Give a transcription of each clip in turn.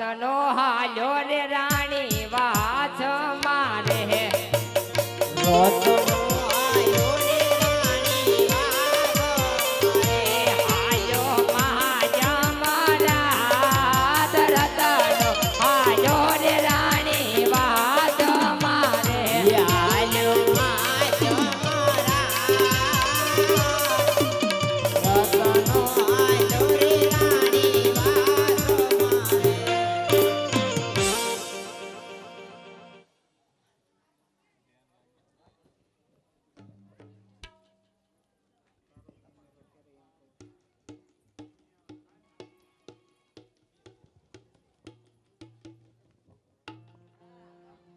રતનો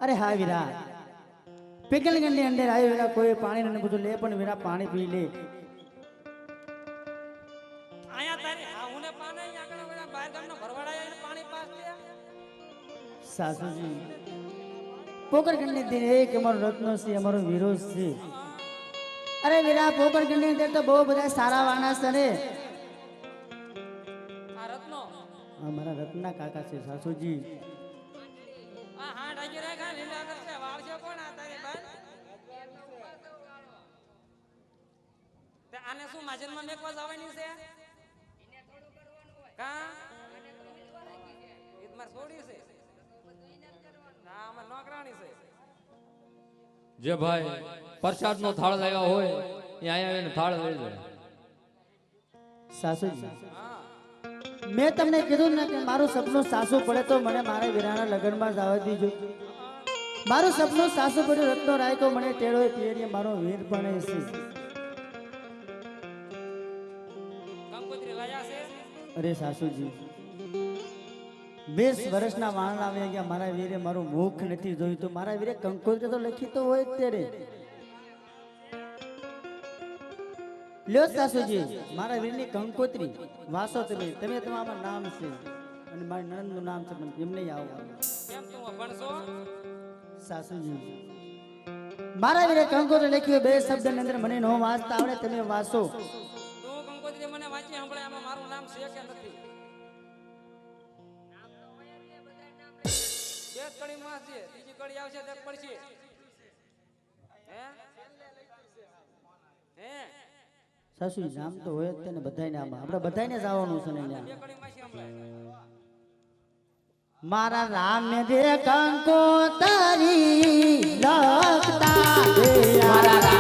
અરે હા વીરા. પેગલ ગંડી અંદર આવ્યો વેલા કોઈ પાણી નથી પૂછ્યું. લે પણ વીરા પાણી પી લે. સાસુજી પોકર ગંડી દિન એક અમારો રત્નો છે અમારો વિરોધ છે. અરે વીરા પોકર ગંડી અંદર તો બહુ બધા સારા વાના છે ને. અમારા રત્ના? કાકા છે સાસુજી. માજનમાં મેકવા જવાની છે. કા? ઈદ તમારે છોડી છે. ના આમાં નોકરાણી છે. જે ભાઈ પ્રસાદ નો થાળ લાવ્યા હોય એ અહીંયા આવીને થાળ લઈ જાય સાસુજી. મેં તમને કીધું ને કે મારું સપનું સાસુ પડે તો મને મારા વીરાના લગ્નમાં જવા દીજો. મારું સપનું સાસુ પડ્યું રત્નો રાયકો મને ટેળો પિયરીએ મારો વીર પણ છે. અરે સાસુજી. વીસ વર્ષના વાણ આવી ગયા મારા વીરે મારું મુખ નથી જોયું. તો મારા વીરે કંકોત્રી તો લખી તો હોય ત્યારે. લ્યો સાસુજી મારા વીરની કંકોત્રી. વાસો તમે તમે તમારું નામ છે. અને મારી નણંદનું નામ છે પણ એમને આવવાનું સાસુજી મારા વીરે કંકોત્રી લખ્યું બે શબ્દ અંદર મને નો વાંચતા આવડે તમે વાસો કડી માં છે ત્રીજી કડી આવશે તે પડશે. હે? હે? સાસુ નામ તો હોય તેને બધાને આમાં. આપણે બધાને જવાનું છે ને મારા રામ દે કંકો તારી લખતા મારા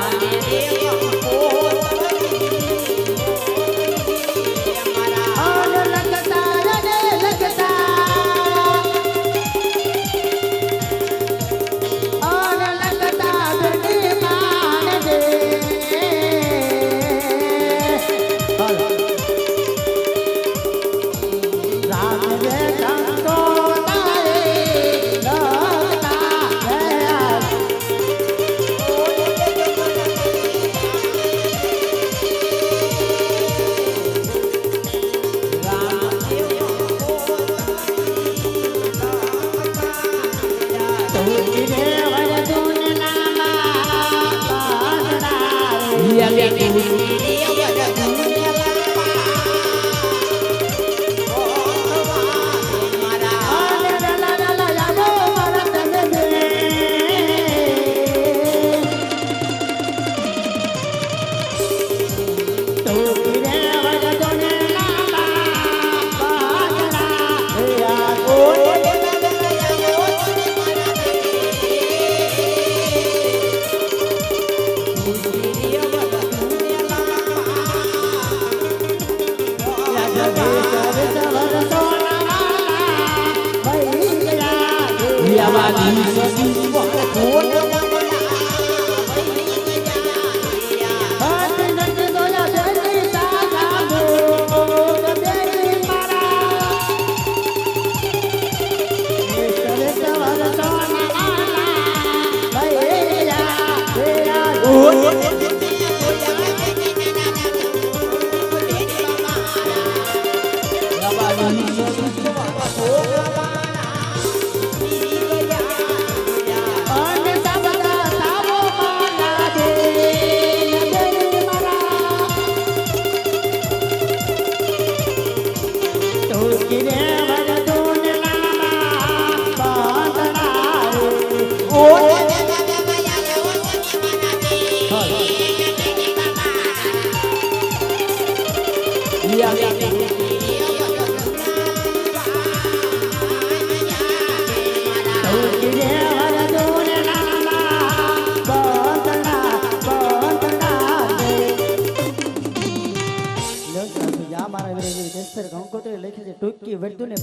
રે ભગતો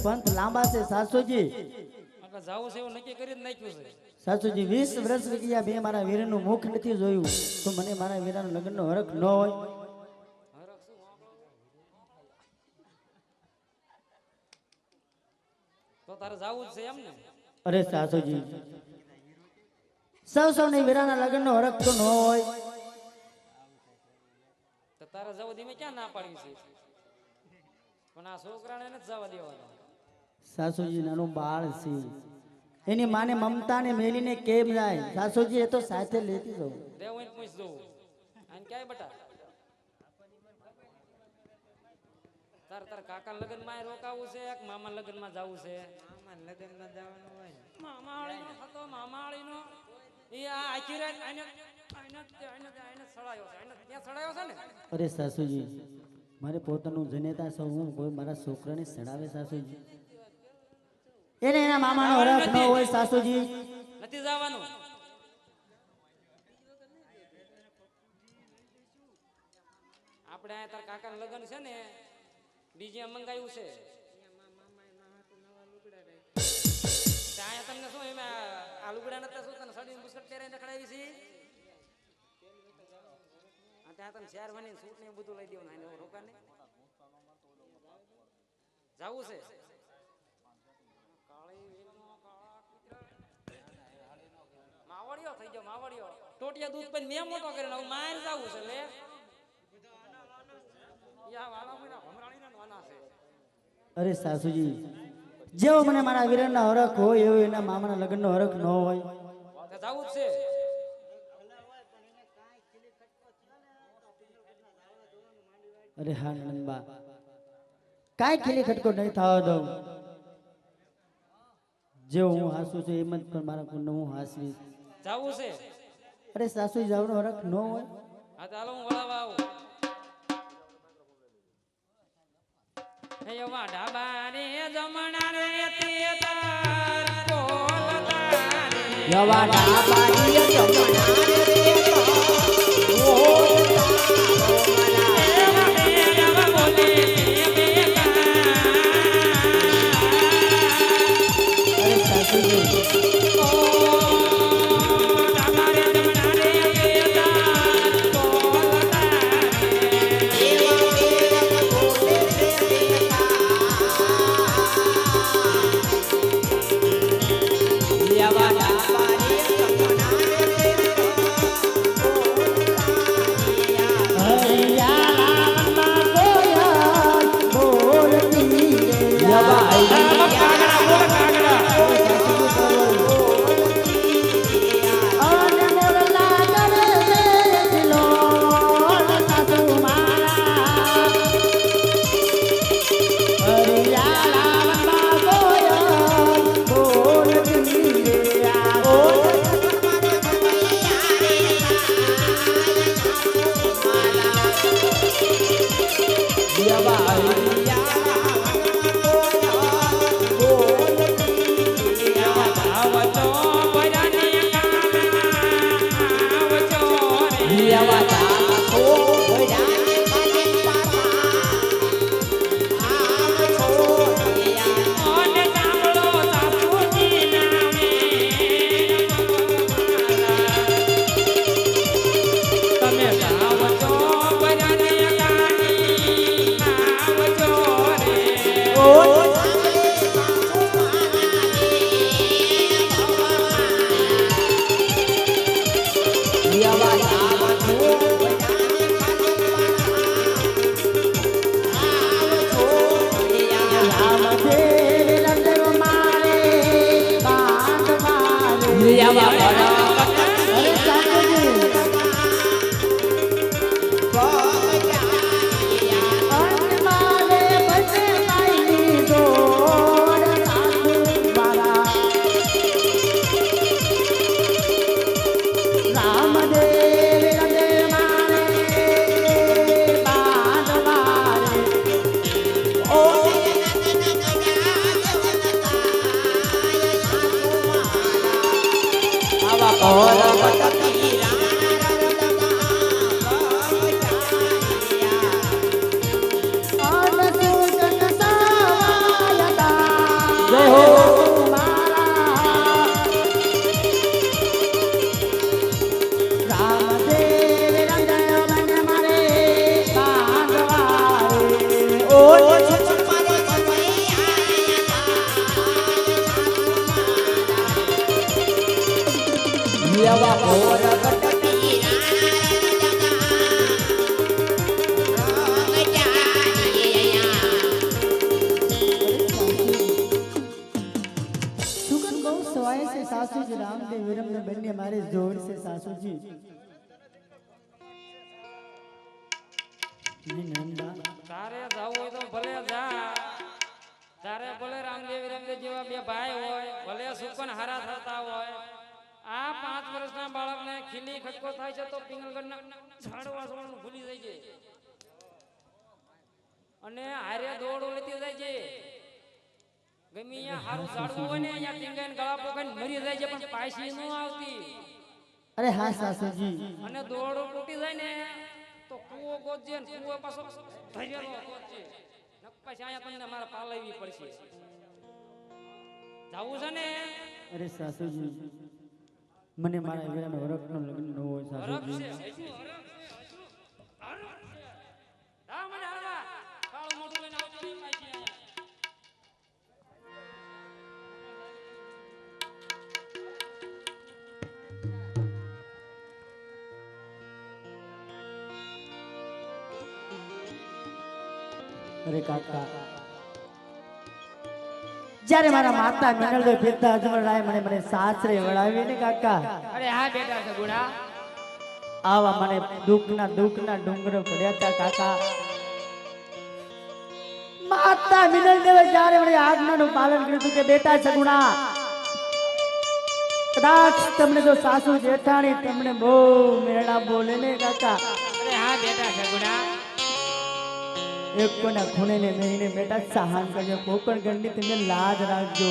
પંથ લાંબા છે સાસુજી. જાવું છે એવું નક્કી કરી જ નાખ્યું છે. સાસુજી વીસ વર્ષ ગયા બે મારા વીરનું મુખ નથી જોયું. તો મને મારા વીરાના લગ્નનો હરખ ન હોય. તો તારે જાવું જ છે એમ ને? અરે સાસુજી સૌ સૌને વીરાના લગ્નનો હરખ તો ન હોય. તો તારે જવું ધીમે ક્યાં ના પાડવી છે? પણ આ છોકરાને નથી જવા દેવાના. સાસુજી નાનું બાળ છે. એની માને મમતાને મેલીને કેમ જાય? સાસુજી એ તો સાથે લેતી જવું. દેવ હોય પૂછ દઉં આને ક્યાંય બટા? તાર તાર કાકા લગ્નમાં રોકાવું છે મામા લગ્નમાં જવું છે? મામા લગ્નમાં જવાનું હોય નો હતો નો આ આખી રાત આને અરે સાસુજી મારે પોતાનું જનેતા સૌ હું કોઈ મારા છોકરાને સડાવે સાસુજી? એને એના મામાનો હરખ ન હોય સાસુજી. નથી જવાનું. આપણે આ તાર કાકા લગ્ન છે ને ડીજે મંગાવ્યું છે. ત્યાં તમને શું એમાં આ લુગડા નતા શું તને સડી બુસ્કટ પહેરીને રખડાવી છે? ત્યાં ચાર વાની સૂટ ને બધું લઈ દેવાનું આને રોકા ને જાવું છે. થઈ ગયો માવડિયો ટોટિયા દૂધ પણ મેં મોટો કરીને હવે માર જાવું છે લે. યા વાલા મહિના ભમરાણીના નાના છે. અરે સાસુજી જેવો મને મારા વીરના હરખ હોય એવો એના મામાના લગ્નનો હરખ ન હોય. જાવું જ છે. અરે હા નંદબા કાંઈ ખીલી ખટકો નહીં થવા દઉં. જેવો હું હાસું છું એમ જ પણ મારા કુંડ હું હાસવીશ. જાવું છે? અરે સાસુ જવાનો હરખ ન હોય. હા ચાલો હું વળાવવા આવું. એવા ડાબા રે જમણા રે તે તાર બોલતા રે એવા સવાય છે સાસુજી, રામદેવ, વિરમને બંને મારે જોર છે સાસુજી. તારે જાવ હોય તો ભલે જા. તારે ભલે રામદેવ રામદેવ જેવા બે ભાઈ હોય, ભલે સુકન હારા થતા હોય. આ પાંચ વર્ષના બાળકને ખીલી ખટકો થાય છે તો પિંગલગઢના ઝાડવા જોવાનું ભૂલી જાય. છે અને હારે દોડ લેતી જાય છે. ગમે અહીંયા હારું ઝાડવું હોય ને અહીંયા ટીંગાઈને ગળા પોકાઈને મરી જાય છે પણ પાછી ન આવતી. અરે હા સાસુજી. અને દોડો તૂટી જાય ને તો કૂવો ગોજે ને કૂવો પાછો ભરેલો ગોજે પછી અહીંયા તમને મારે પાલવી પડશે. જાવું છે ને? અરે સાસુજી મને મારા વીરાનો વરખનો લગ્ન ન હોય સાસુજી. અરે કાકા. જ્યારે મારા માતા મિનલદો પિતા અજમલરાય મને મને સાસરે વળાવી ને કાકા. અરે હા બેટા સગુણા. આવા મને દુઃખના દુઃખના ડુંગર પડ્યા હતા કાકા. માતા મિનલ દેવે જ્યારે મને આજ્ઞાનું પાલન કર્યું હતું કે બેટા સગુણા કદાચ તમને જો સાસુ જેઠાણી તમને બહુ મેળા બોલે ને કાકા. અરે હા બેટા સગુણા. એક કોના ખૂણે ને મહિને બેટા સહાન કરજો. કોકણ ગણની તમે લાજ રાખજો.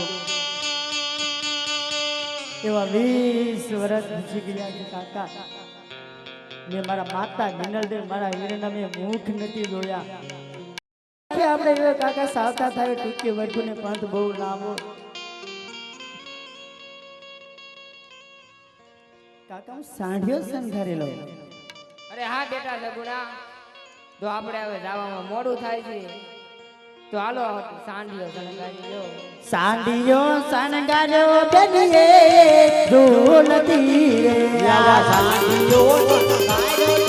એવા વીસ વર્ષ પૂછી ગયા છે કાકા. મેં મારા માતા ગિનલદેવ મારા વીરના મેં મુખ નથી જોયા. આપણે એવા કાકા સાવતા થાય, ટૂંકી ને પંથ બહુ લાંબો કાકા, હું સાંઢિયો સંઘારેલો અરે હા બેટા સગુણા તો આપણે હવે જવામાં મોડું થાય છે. તો હાલો સાંઢિયો સણગારી લો સાંડિયો સનગાર્યો બેનીએ ઢોલતી રે. સાંડિયો અન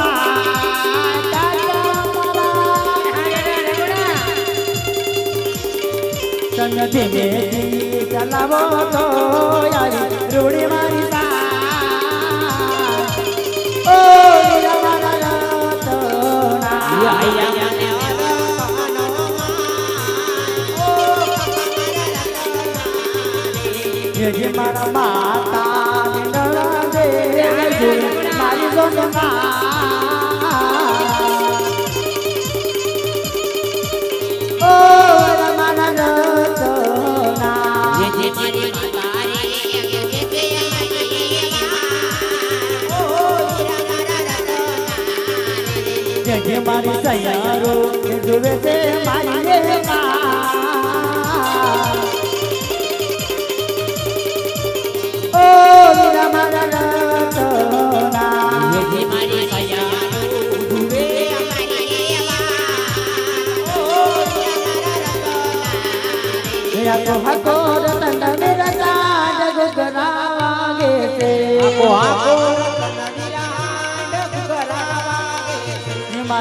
કાન તન ધીમે ધી ચલાવો તો યારી રૂડી મારી ઓ રમના જે મારા માતા દે મારી સોનમા સૈયારો જુએ છે મારી મા ઓ મીરા મારા હકો રતન. મેરા તાજ વાગે આપો આપો.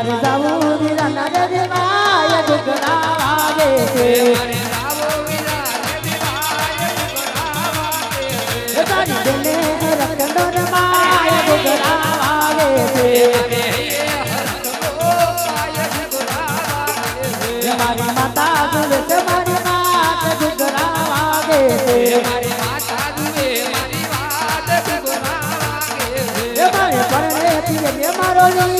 મારે જાવું વિરાના રે માય ગુગરા વાગે છે તારી દિલે રખડો રે માય ગુગરા વાગે છે મારી માતા દુલે છે મારી માત ગુગરા વાગે છે. એ મારે પરણે પીરે મે મારો વીર ગુગરા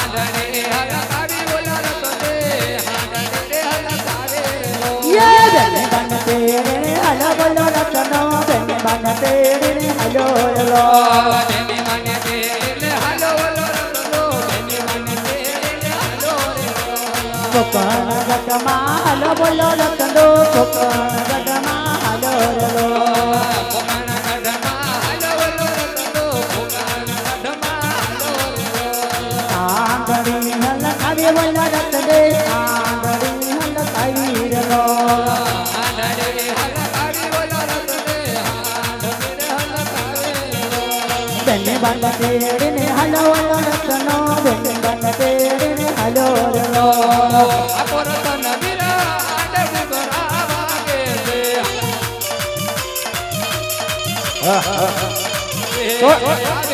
બન તેરે હલ બોલો રતનો બેને બન તેરે હલો રલો કોકણ ગટમાં હલ બોલો રતનો કોકણ ગટમાં હલો રલો સાંદળી હલ કવી ઓલા રતને સાંદળી હલ કવી રલો બેને બન તેરે હલો રતનો. બેને બન તેરે હલો રલો તો